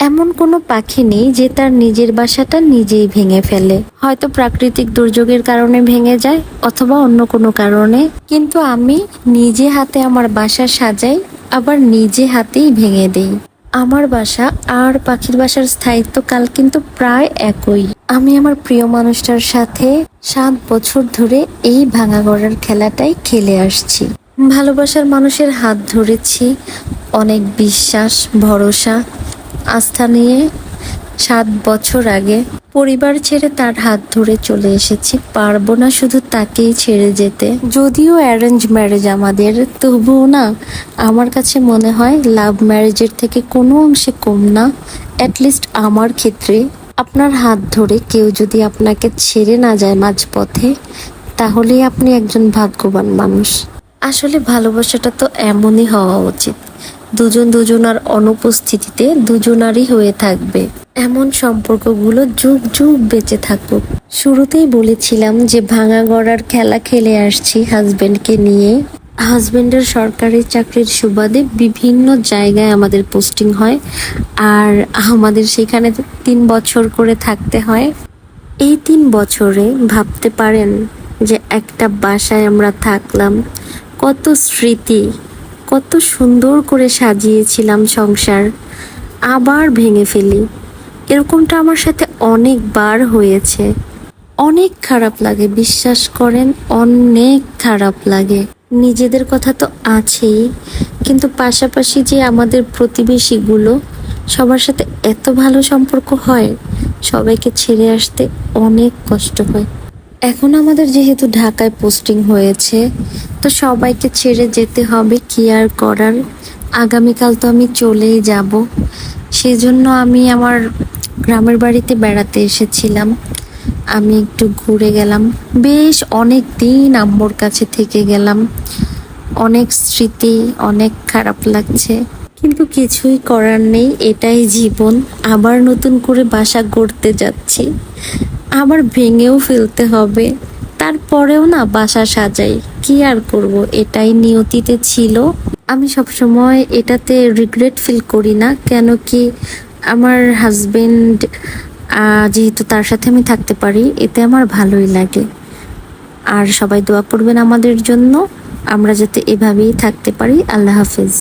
এমন কোনো পাখি নেই যে তার নিজের বাসাটা নিজেই ভেঙে ফেলে। হয়তো প্রাকৃতিক দুর্যোগের কারণে ভেঙে যায় অথবা অন্য কোনো কারণে। কিন্তু আমি নিজে হাতে আমার বাসা সাজাই, আবার নিজে হাতেই ভেঙে দেই। আমার বাসা আর পাখির বাসার স্থায়িত্বকাল কিন্তু প্রায় একই। আমি আমার প্রিয় মানুষটার সাথে সাত বছর ধরে এই ভাঙা গড়ার খেলাটাই খেলে আসছি। ভালোবাসার মানুষের হাত ধরেছি। অনেক বিশ্বাস, ভরসা আস্থা নিয়ে সাত বছর আগে পরিবার ছেড়ে তার হাত ধরে চলে এসেছি। পারব না শুধু তাকেই ছেড়ে যেতে। যদিও অ্যারেঞ্জ ম্যারেজ আমাদের, তবুও না, আমার কাছে মনে হয় লাভ ম্যারেজের থেকে কোনো অংশে কম না। অ্যাটলিস্ট আমার ক্ষেত্রে। আপনার হাত ধরে কেউ যদি আপনাকে ছেড়ে না যায় মাঝপথে, তাহলেই আপনি একজন ভাগ্যবান মানুষ। আসলে ভালোবাসাটা তো এমনই হওয়া উচিত। দুজন দুজনার অনুপস্থিতিতে দুজনারই হয়ে থাকবে। এমন সম্পর্কগুলো যুগ যুগ বেঁচে থাকুক। শুরুতেই বলেছিলাম যে ভাঙা গড়ার খেলা খেলে আসছি হাজবেন্ডকে নিয়ে। হাজবেন্ডের সরকারি চাকরির সুবাদে বিভিন্ন জায়গায় আমাদের পোস্টিং হয় আর আমাদের সেখানে তিন বছর করে থাকতে হয়। এই তিন বছরে ভাবতে পারেন যে একটা বাসায় আমরা থাকলাম, কত স্মৃতি কত সুন্দর করে সাজিয়েছিলাম সংসার। আবার ভেঙে ফেলি। এরকমটা আমার সাথে অনেকবার হয়েছে। অনেক খারাপ লাগে, বিশ্বাস করেন, অনেক খারাপ লাগে। নিজেদের কথা তো আছেই, কিন্তু পাশাপাশি যে আমাদের প্রতিবেশীগুলো, সবার সাথে এত ভালো সম্পর্ক হয়, সবাইকে ছেড়ে আসতে অনেক কষ্ট হয়। এখন আমাদের যেহেতু ঢাকায় পোস্টিং হয়েছে, তো সবাইকে ছেড়ে যেতে হবে কি আর করার। আগামীকাল তো আমি চলেই যাব। সেই জন্য আমি আমার গ্রামের বাড়িতে বেড়াতে এসেছিলাম। আমি একটু ঘুরে গেলাম। বেশ অনেক দিন আম্মুর কাছে থেকে গেলাম। অনেক স্মৃতি, অনেক খারাপ লাগছে। কিন্তু কিছুই করার নেই, এটাই জীবন। আবার নতুন করে বাসা গড়তে যাচ্ছি। আবার ভেঙেও ফেলতে হবে। তারপরেও না বাসা সাজাই। কি আর করব? এটাই নিয়তিতে ছিল। আমি সবসময় এটাতে রিগ্রেট ফিল করি না। কেন কি আমার হাজবেন্ড যেহেতু তার সাথে আমি থাকতে পারি, এতে আমার ভালোই লাগে। আর সবাই দোয়া করবেন আমাদের জন্য। আমরা যাতে এভাবেই থাকতে পারি। আল্লাহ হাফেজ।